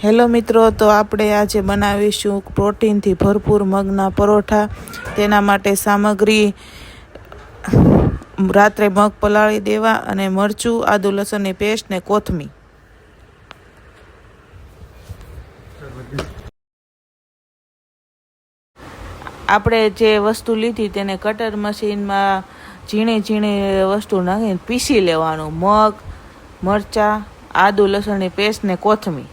Hello મિત્રો, તો આપણે આજે બનાવીશું પ્રોટીનથી ભરપૂર મગના પરોઠા. તેના માટે સામગ્રી રાત્રે મગ પલાળી દેવા અને મરચું, આદુ લસણની પેસ્ટ ને કોથમી આપણે જે વસ્તુ લીધી તેને કટર મશીનમાં ઝીણી ઝીણી વસ્તુ નાખીને પીસી લેવાનું. મગ, મરચાં, આદુ લસણની પેસ્ટ ને કોથમી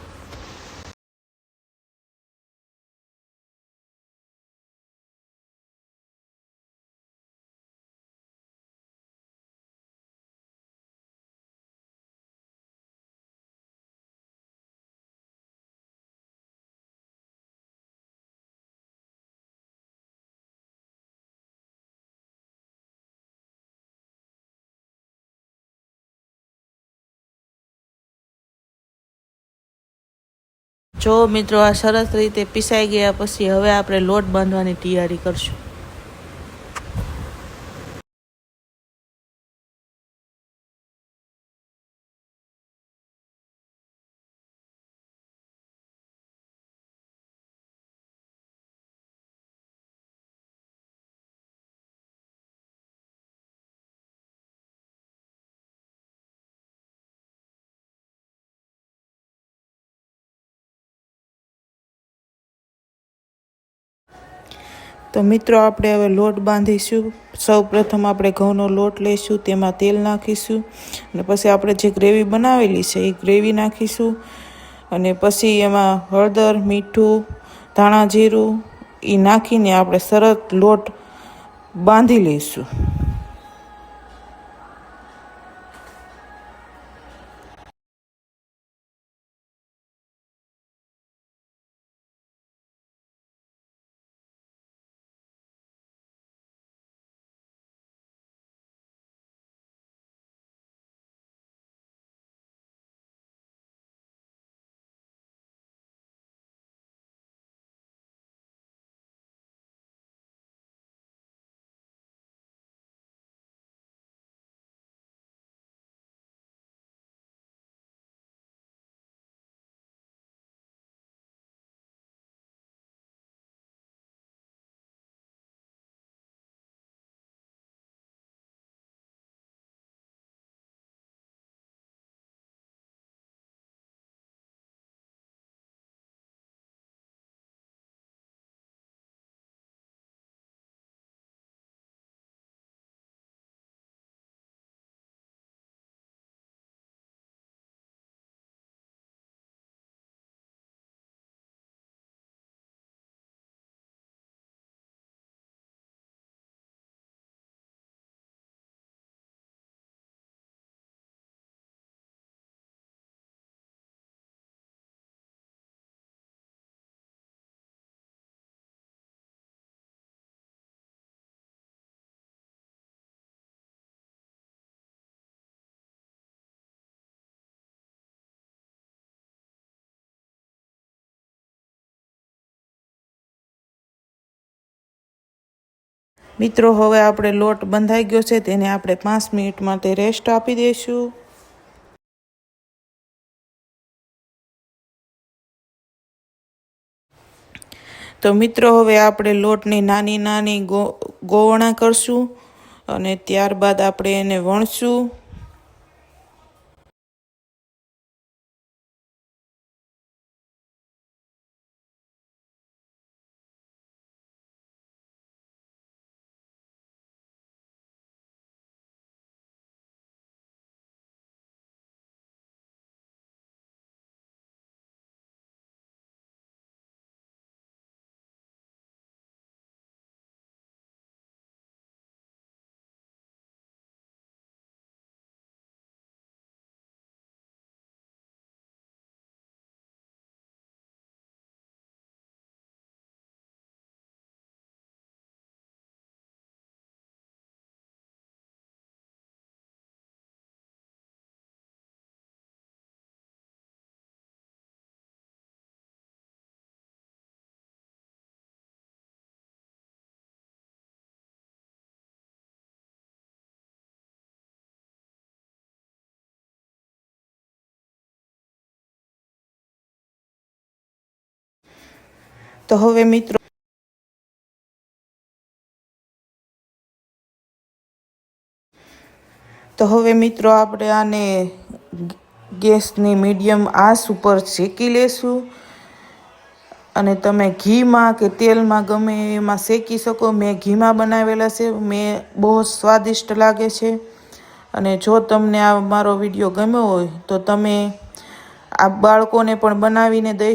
જો મિત્રો આ સરસ રીતે પીસાઈ ગયા પછી હવે આપણે લોટ બાંધવાની તૈયારી કરશું. તો મિત્રો, આપણે હવે લોટ બાંધીશું. સૌ પ્રથમ આપણે ઘઉંનો લોટ લઈશું, તેમાં તેલ નાખીશું. અને પછી આપણે જે ગ્રેવી બનાવેલી છે, એ ગ્રેવી નાખીશું. અને પછી એમાં હળદર, મીઠું, ધાણા જીરું એ નાખીને આપણે સરસ લોટ બાંધી લઈશું. મિત્રો, હવે આપણે લોટ બંધાઈ ગયો છે, તેને આપણે પાંચ મિનિટ માટે રેસ્ટ આપી દઈશું. તો મિત્રો, હવે આપણે લોટની નાની નાની ગો, ગોવણા કરશું અને ત્યારબાદ આપણે એને વણશું. તો હવે મિત્રો તો હવે મિત્રો આપણે આને ગેસની મીડિયમ આંચ ઉપર શેકી લેશું. અને તમે ઘીમાં કે તેલમાં ગમે એમાં શેકી શકો. મેં ઘીમાં બનાવેલા છે. મેં બહુ સ્વાદિષ્ટ લાગે છે. અને જો તમને આ મારો વીડિયો ગમ્યો હોય તો તમે આ બાળકોને પણ બનાવીને દઈ